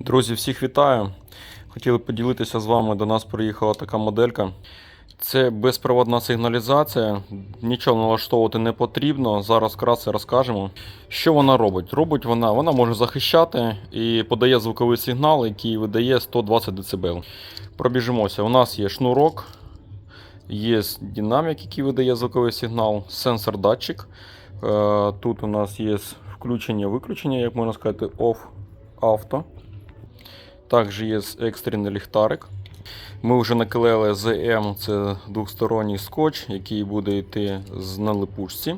Друзі, всіх вітаю. Хотіли поділитися з вами. До нас приїхала така моделька. Це безпроводна сигналізація, нічого налаштовувати не потрібно. Зараз вкратце розкажемо. Що вона робить? Робить вона, вона може захищати і подає звуковий сигнал, який видає 120 дБ. Пробіжимося. У нас є шнурок, є динамік, який видає звуковий сигнал, сенсор датчик. Е, Тут у нас є включення-виключення, як можна сказати, off авто. Також є екстрений ліхтарик. Ми вже наклеїли ZM, це двосторонній скотч, який буде йти з налипучці.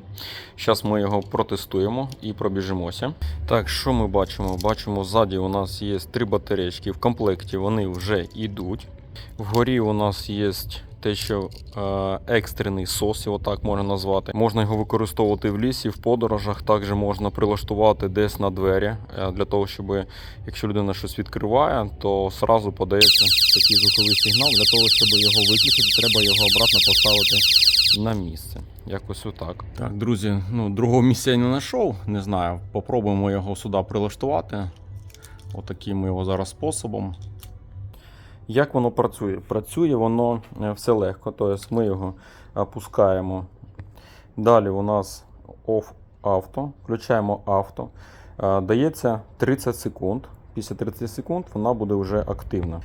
Зараз ми його протестуємо і пробіжимося. Так, що ми бачимо? Бачимо, ззаді у нас є три батарейки. В комплекті вони вже йдуть. Вгорі у нас є те, що е, екстрений сос, його так можна назвати. Можна його використовувати в лісі, в подорожах. Також можна прилаштувати десь на двері, е, для того, щоб якщо людина щось відкриває, то сразу подається такий звуковий сигнал. Для того, щоб його виключити, треба його обратно поставити на місце. Якось отак. Так, друзі, ну другого місця я не знайшов. Не знаю. Попробуємо його сюди прилаштувати. Отаким ми його зараз способом. Як воно працює? Працює воно е, все легко. Тобто ми його опускаємо. Далі у нас off авто, включаємо авто. Е, Дається 30 секунд. Після 30 секунд вона буде вже активна.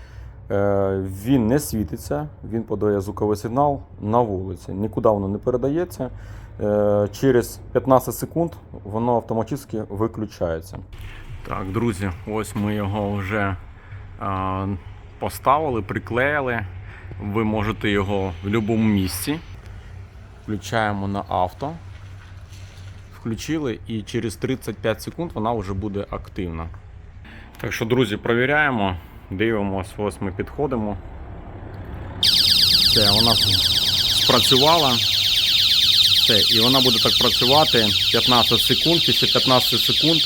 Е, Він не світиться, він подає звуковий сигнал на вулиці. Нікуди воно не передається. Через 15 секунд воно автоматично виключається. Так, друзі, ось ми його вже поставили, приклеїли. Ви можете його в будь-якому місці. Включаємо на авто. Включили і через 35 секунд вона вже буде активна. Так що, друзі, провіряємо, дивимося, ось ми підходимо. Все, вона спрацювала. Все, і вона буде так працювати 15 секунд. Після 15 секунд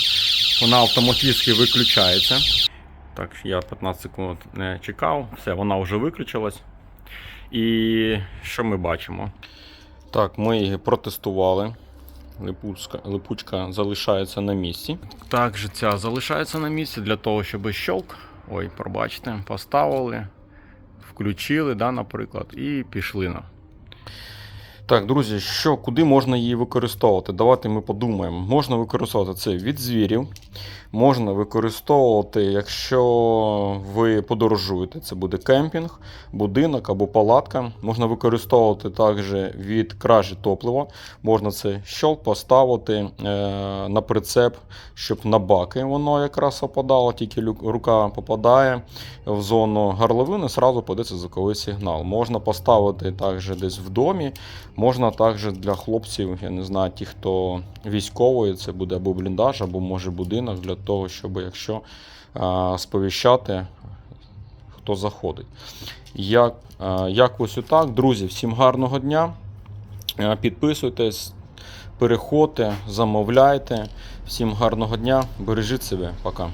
вона автоматично виключається. Так, я 15 секунд не чекав, все, вона вже виключилась. І що ми бачимо? Так, ми її протестували. Липучка, липучка залишається на місці. Також ця залишається на місці для того, щоб щелк. Ой, пробачте, поставили, включили, да, наприклад, і пішли на. Так, друзі, що, куди можна її використовувати? Давайте ми подумаємо. Можна використовувати це від звірів. Можна використовувати, якщо ви подорожуєте, це буде кемпінг, будинок або палатка. Можна використовувати також від кражі топлива. Можна це щолк поставити е, на прицеп, щоб на баки воно якраз попадало, тільки рука попадає в зону горловини, сразу подається звуковий сигнал. Можна поставити також десь в домі. Можна також для хлопців, я не знаю, ті, хто військовий, це буде або бліндаж, або може будинок, для того, щоб якщо сповіщати, хто заходить. Як, як ось отак, друзі, всім гарного дня. Підписуйтесь, переходьте, замовляйте. Всім гарного дня, бережіть себе, пока.